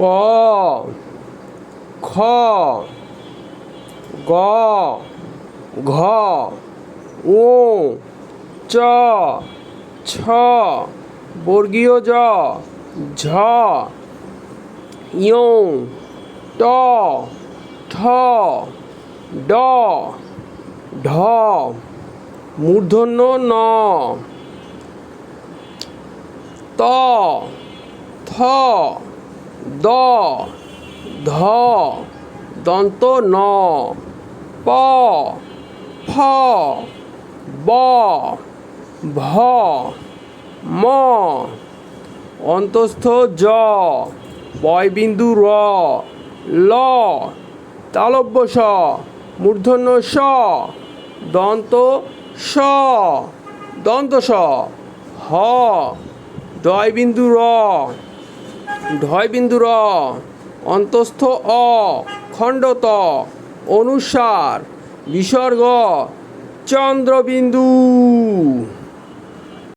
ক, খ, গ, ঘ ও চ, ছ, বর্গীয় জ, ঝ ইয়ং ট, ঠ, ড, ঢ, মূর্ধন্য ন, ত, থ দ, ধ, দন্ত, ন, প, ফ, ব, ভ, ম, অন্তস্থ জ বয়বিন্দু র, ল, তালব্য স মূর্ধন্য স, দন্ত স দন্ত স, হ ডয়বিন্দু র। ঢয়বিন্দু অন্তস্থ অ খণ্ডত অনুসার বিসর্গ চন্দ্রবিন্দু।